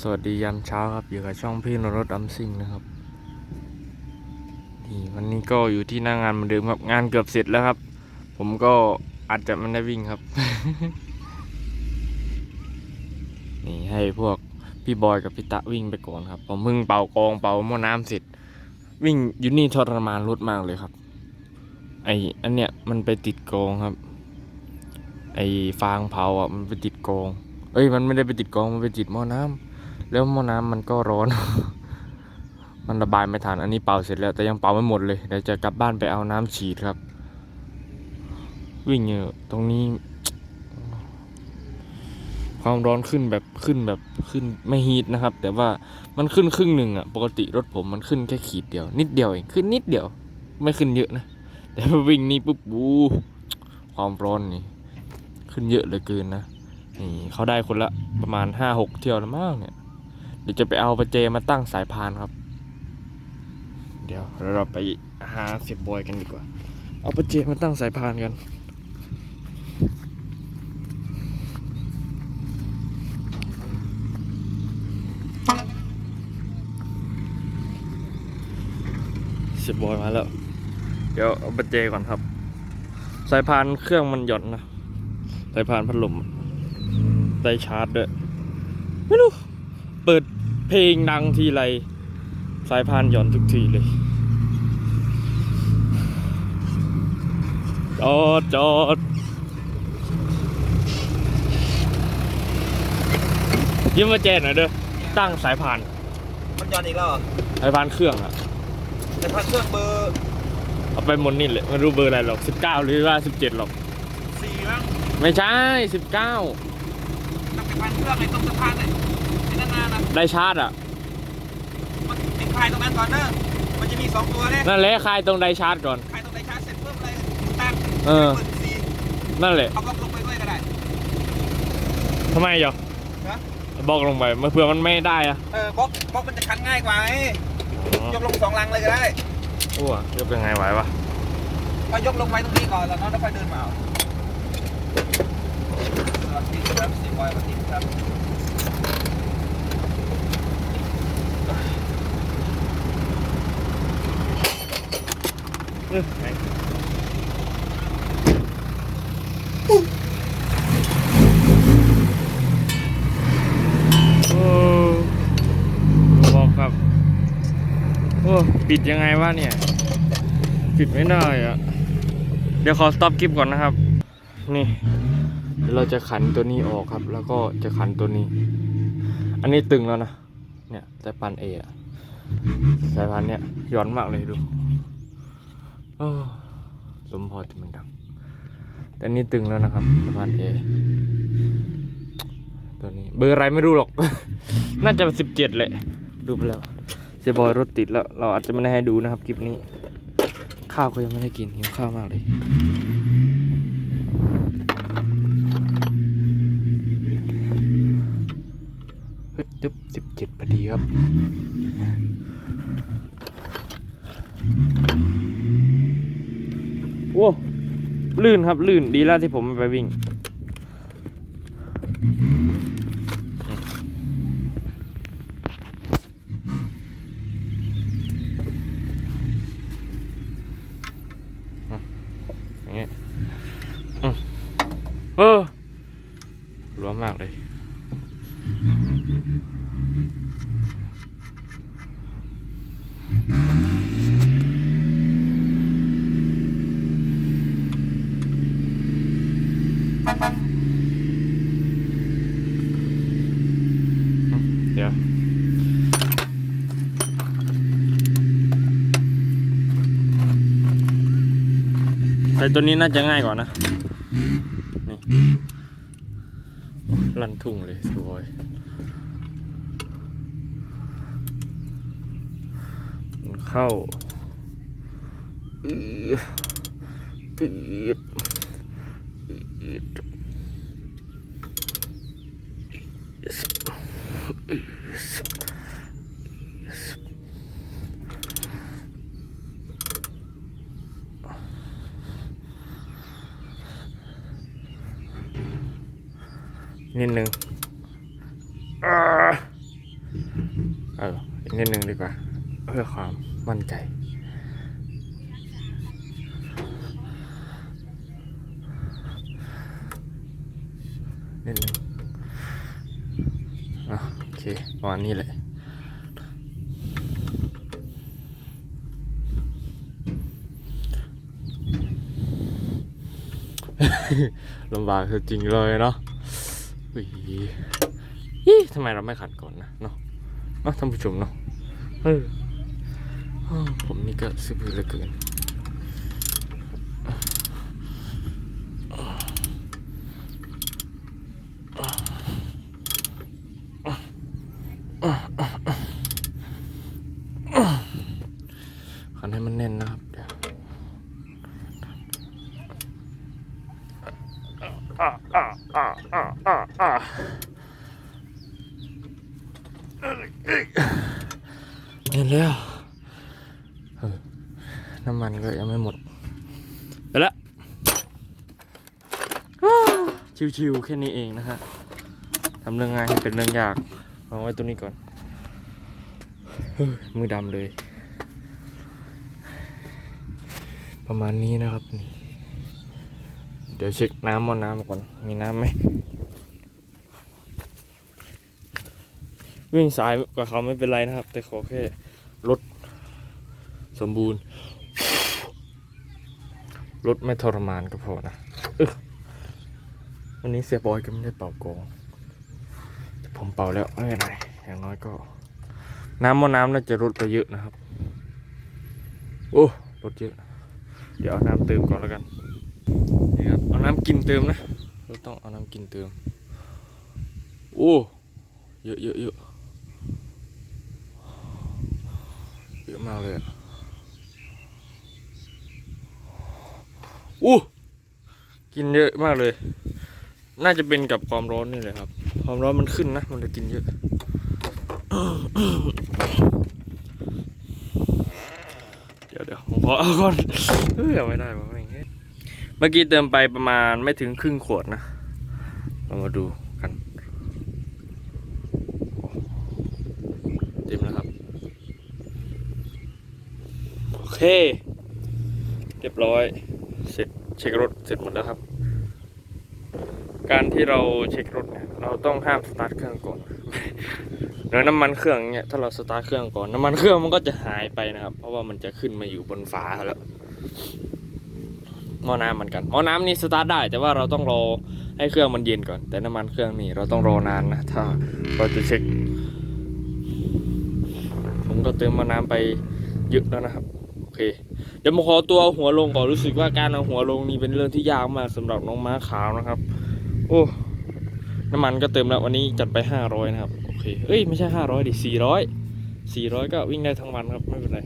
สวัสดียามเช้าครับ อยู่กับช่องพี่นรถอัมซิงนะครับนี่วันนี้ก็อยู่ที่หน้างานเหมือนเดิมครับ งานเกือบเสร็จแล้วครับ ผมก็อาจจะไม่ได้วิ่งครับ นี่ให้พวกพี่บอยกับพี่ตะวิ่งไปก่อนครับ ผมเพิ่งเป่ากองเป่าหม้อน้ำเสร็จ วิ่งอยู่นี่ทรมานรถมากเลยครับ ไออันเนี้ยมันไปติดกองครับ ไอฟางเผาอะมันไปติดกองเอ้ยมันไม่ได้ไปติดกองมันไปติดหม้อน้ำ แล้วหม้อน้ำมันก็ร้อน มันระบายไม่ทันอันนี้เป่าเสร็จแล้วแต่ยังเป่าไม่หมดเลยเดี๋ยวจะกลับบ้านไปเอาน้ำฉีดครับ วิ่งอยู่ตรงนี้ ความร้อนขึ้นแบบขึ้นแบบขึ้นไม่ฮีทนะครับ แต่ว่ามันขึ้นครึ่งหนึ่งอะปกติรถผมมันขึ้นแค่ขีดเดียว นิดเดียวเองขึ้นนิดเดียว ไม่ขึ้นเยอะนะแต่พอวิ่งนี่ปุ๊บบูความร้อนนี่ ขึ้นเยอะเหลือเกินนะนี่เขาได้คนละประมาณห้าหกเที่ยวแล้วมั้งเนี่ย เดี๋ยวจะไปเอาประเจมาตั้งสายพานครับ เดี๋ยวเราไปหาเสียบบอยกันดีกว่า เอาประเจมาตั้งสายพานกัน เสียบบอยมาแล้ว เดี๋ยวเอาประเจก่อนครับ สายพานเครื่องมันหย่อนนะ สายพานพัดลมได้ชาร์จด้วย ไม่รู้ เปิด เพลงดังทีไรสายพานหย่อนทุกทีเลย จอดจอดยืมมาแจหน่อยเด้อตั้งสายพานมันย้อนอีกแล้วเหรอสายพานเครื่องอะแต่พันเครื่องเบอร์เอาไปหมดนี่เลยไม่รู้เบอร์อะไรหรอกสิบเก้าหรือว่าสิบเจ็ดหรอก สี่มั้งไม่ใช่สิบเก้าตั้งแต่พันเครื่องไอ้ตรงสะพานเนี่ย ไอ้นั่นน่ะนะได้ชาร์จอะมันติดคลายตรงนั้นก่อนเนอะมันจะมีสองตัวเนี่ยนั่นแหละคลายตรงไดชาร์จก่อน คลายตรงไดชาร์จเสร็จปุ๊บเลยตั้งเออ ปิดสี่นั่นแหละเอาบล็อกลงไปด้วยก็ได้ทำไมเหรอฮะบอกลงไปเมื่อเผื่อมันไม่ได้อะเออบล็อกบล็อกมันจะคันง่ายกว่าไงยกลงสองลังเลยก็ได้โอ้ยกยังไงไหววะก็ยกลงไว้ตรงนี้ก่อนแล้วก็ค่อยเดินมาเอาสวัสดีครับสี่บอยสวัสดีครับ โอ้บอกครับ โอ้ ปิดยังไงวะเนี่ย ปิดไม่ได้อะเดี๋ยวขอสต็อปคลิปก่อนนะครับ นี่เราจะขันตัวนี้ออกครับ แล้วก็จะขันตัวนี้ อันนี้ตึงแล้วนะ เนี่ยสายพันเออะสายพันเนี่ยย้อนมากเลยดูโอ้มพอจะมันดังแต่อันนี่ตึงแล้วนะครับสายพันเอตัวนี้ เบอร์อะไรไม่รู้หรอก น่าจะสิบเจ็ดแหละ ดูไปแล้ว เสียบอยรถติดแล้ว เราอาจจะไม่ได้ให้ดูนะครับคลิปนี้ ข้าวก็ยังไม่ได้กินหิวข้าวมากเลย เฮ้ยจุ๊บสิบเจ็ดพอดีครับโอ้ลื่นครับลื่นดีแล้วที่ผมไปวิ่งเงี้ยอืม เออร้อนมากเลย เดี๋ยว แต่ตัวนี้น่าจะง่ายกว่านะ นี่ ลั่นทุ่งเลยสวยเข้าอืออืดอืด นิดนึงเอ่านิดหนึ่งดีกว่า เพื่อความมั่นใจ นิดหนึ่งอะโอเคประมาณนี้แหละลำบากจริงเลยเนาะ ยอี้ทำไมเราไม่ขัดก่อนนะเนาะเนาะท่านผู้ชมเนาะเออผมนี่ก็ซื้อเหลือเกิน ขันให้มันแน่นนะครับ เดี๋ยวอะ อ่าอ่าอ่าเดินแล้วเออน้ำมันก็ยังไม่หมด ไปละชิวๆแค่นี้เองนะฮะทำเรื่องง่ายให้เป็นเรื่องยากวางไว้ตัวนี้ก่อนมือดำเลย ประมาณนี้นะครับนี่ เดี๋ยวเช็คน้ำมอน้ำก่อน มีน้ำไหม วิ่งสายกว่าเขาไม่เป็นไรนะครับ แต่ขอแค่รถสมบูรณ์ รถไม่ทรมานก็พอนะอวันนี้เสียบอยก็ไม่ได้เป่ากองแต่ผมเป่าแล้วไม่เป็นไรอย่างน้อยก็ น้ำมอน้ำน่าจะลดไปเยอะนะครับ โอ้ลดเยอะ เดี๋ยวเอาน้ำเติมก่อนแล้วกัน นี่ครับเอาน้ำกินเติมนะเราต้องเอาน้ำกินเติม โอ้เยอะเยอะเยอะเยอะมากเลยอะโอ้กินเยอะมากเลย น่าจะเป็นกับความร้อนนี่แหละครับ ความร้อนมันขึ้นนะ มันเลยกินเยอะ เดี๋ยวเดี๋ยวผมขอเอาก่อนเฮ้ยเอาไม่ได้วะอย่าง เมื่อกี้เติมไปประมาณไม่ถึงครึ่งขวดนะ เรามาดูกัน เต็มแล้วครับ โอเค เรียบร้อย เสร็จเช็ครถเสร็จหมดแล้วครับ การที่เราเช็ครถเนี่ย เราต้องห้ามสตาร์ทเครื่องก่อนเนื้อน้ำมันเครื่องเนี่ยถ้าเราสตาร์ทเครื่องก่อนน้ำมันเครื่องมันก็จะหายไปนะครับ เพราะว่ามันจะขึ้นมาอยู่บนฝาแล้ว หม้อน้ำเหมือนกันหม้อน้ำนี่สตาร์ทได้ แต่ว่าเราต้องรอให้เครื่องมันเย็นก่อน แต่น้ำมันเครื่องนี่เราต้องรอนานนะถ้าเราจะเช็ค ผมก็เติมหม้อน้ำไปเยอะแล้วนะครับโอเค เดี๋ยวมาขอตัวหัวลงก่อนรู้สึกว่าการเอาหัวลงนี่เป็นเรื่องที่ยากมากสำหรับน้องม้าขาวนะครับ โอ้น้ำมันก็เติมแล้ววันนี้จัดไปห้าร้อยนะครับ โอเคเอ้ย ไม่ใช่ห้าร้อยดิสี่ร้อยสี่ร้อยก็วิ่งได้ทั้งวันครับ ไม่เป็นไร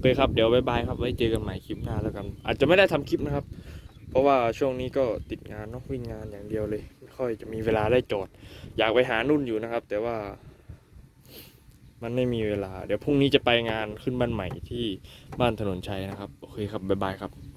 เคครับเดี๋ยวบายบายครับไว้เจอกันใหม่คลิปหน้าแล้วกัน อาจจะไม่ได้ทำคลิปนะครับ เพราะว่าช่วงนี้ก็ติดงานนอกวิ่งงานอย่างเดียวเลยไม่ค่อยจะมีเวลาได้จอด อยากไปหานุ่นอยู่นะครับ แต่ว่า มันไม่มีเวลา เดี๋ยวพรุ่งนี้จะไปงานขึ้นบ้านใหม่ที่บ้านถนนชัยนะครับ โอเคครับบายบายครับ